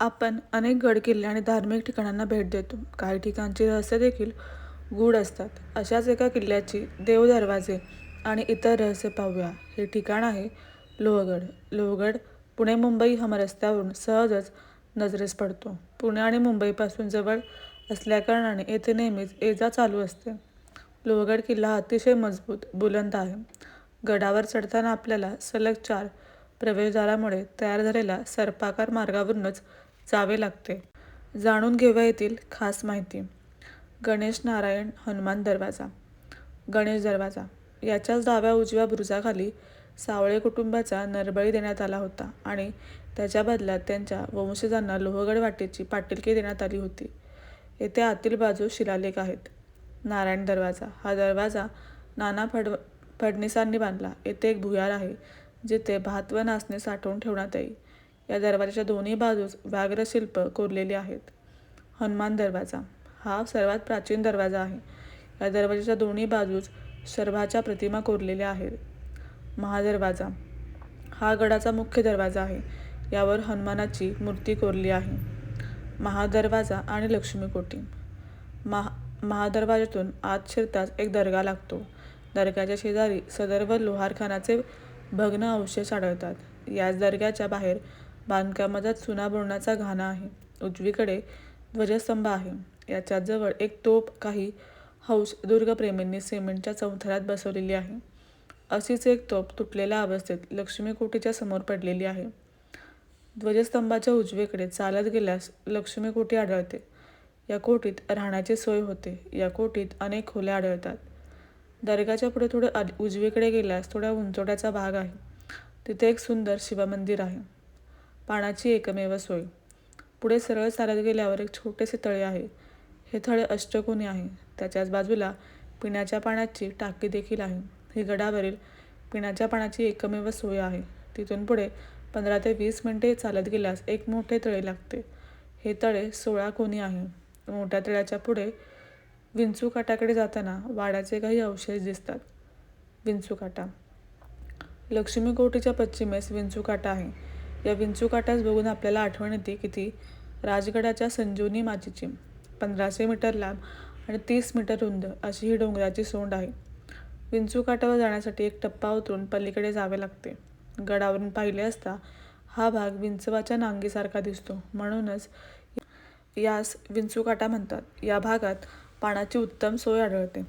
आपण अनेक गड किल्ले आणि धार्मिक ठिकाणांना भेट देतो. काही ठिकाणची रहस्य देखील गूढ असतात. अशाच एका किल्ल्याची देव दरवाजे आणि इतर रहस्य पाहूया. हे ठिकाण आहे लोहगड. लोहगड पुणे मुंबई हमरस्त्यावरून सहजच नजरेस पडतो. पुणे आणि मुंबईपासून जवळ असल्याकारणाने येथे नेहमीच ये जा चालू असते. लोहगड किल्ला अतिशय मजबूत बुलंद आहे. गडावर चढताना आपल्याला सलग चार प्रवेशद्वारामुळे तयार झालेल्या सर्पाकार मार्गावरूनच जावे लागते. जाणून घेऊया येथील खास माहिती. गणेश नारायण हनुमान दरवाजा. गणेश दरवाजा. याच्याच डाव्या उजव्या बुरुजाखाली सावळे कुटुंबाचा नरबळी देण्यात आला होता आणि त्याच्या बदल्यात त्यांच्या वंशजांना लोहगड वाटेची पाटीलकी देण्यात आली होती. येथे आतील बाजू शिलालेख आहेत. नारायण दरवाजा. हा दरवाजा नाना फड फडणीसांनी बांधला. येथे एक भुयार आहे जिथे भात व नाचणे साठवून ठेवण्यात येईल. या दरवाजाच्या दोन्ही बाजूस व्याघ्रशिल्प कोरलेली आहेत. हनुमान दरवाजा हा सर्वात प्राचीन दरवाजा आहे. या दरवाजाच्या दोन्ही बाजूस शर्भाच्या प्रतिमा कोरलेल्या आहेत. महादरवाजा हा गडाचा मुख्य दरवाजा आहे. यावर हनुमानाची मूर्ती कोरली आहे. महादरवाजा आणि लक्ष्मीकोटी महा महादरवाजातून आत शिरताच एक दर्गा लागतो. दर्ग्याच्या शेजारी सदर व लोहारखानाचे भग्न अवशेष आढळतात याच दर्ग्याच्या बाहेर बांधकामाचा चुना बुरणाचा घाणा आहे. उजवीकडे ध्वजस्तंभ आहे. याच्या जवळ एक तोप काही हौस दुर्गप्रेमींनी सिमेंटच्या चौथऱ्यात बसवलेली आहे. अशीच एक तोप तुटलेल्या अवस्थेत लक्ष्मीकोटीच्या समोर पडलेली आहे. ध्वजस्तंभाच्या उजवीकडे चालत गेल्यास लक्ष्मीकोटी आढळते. या कोटीत राहण्याची सोय होते. या कोटीत अनेक खोल्या आढळतात. दर्गाच्या पुढे थोडे उजवीकडे गेल्यास थोड्या उंचोट्याचा भाग आहे. तिथे एक सुंदर शिवमंदिर आहे. पाण्याची एकमेव सोय. पुढे सरळ चालत गेल्यावर एक छोटेसे तळे आहे. हे तळे अष्टकोनी आहे. त्याच्याच बाजूला पिण्याच्या पाण्याची टाकी देखील आहे. ही गडावरील पिण्याच्या पाण्याची एकमेव सोय आहे. तिथून पुढे पंधरा ते वीस मिनिटे चालत गेल्यास एक मोठे तळे लागते. हे तळे सोळा कोणी आहे. मोठ्या तळ्याच्या पुढे विंचूकाटाकडे जाताना वाड्याचे काही अवशेष दिसतात. विंचूकाटा लक्ष्मीकोटीच्या पश्चिमेस विंचूकाटा आहे. या विंचूकाठास बघून आपल्याला आठवण येते की ती राजगडाच्या संजीवनी माचीची पंधराशे मीटर लांब आणि तीस मीटर रुंद अशी ही डोंगराची सोंड आहे. विंचूकाटावर जाण्यासाठी एक टप्पा उतरून पलीकडे जावे लागते. गडावरून पाहिले असता हा भाग विंचवाच्या नांगीसारखा दिसतो. म्हणूनच यास विंचूकाटा म्हणतात. या भागात पाण्याची उत्तम सोय आढळते.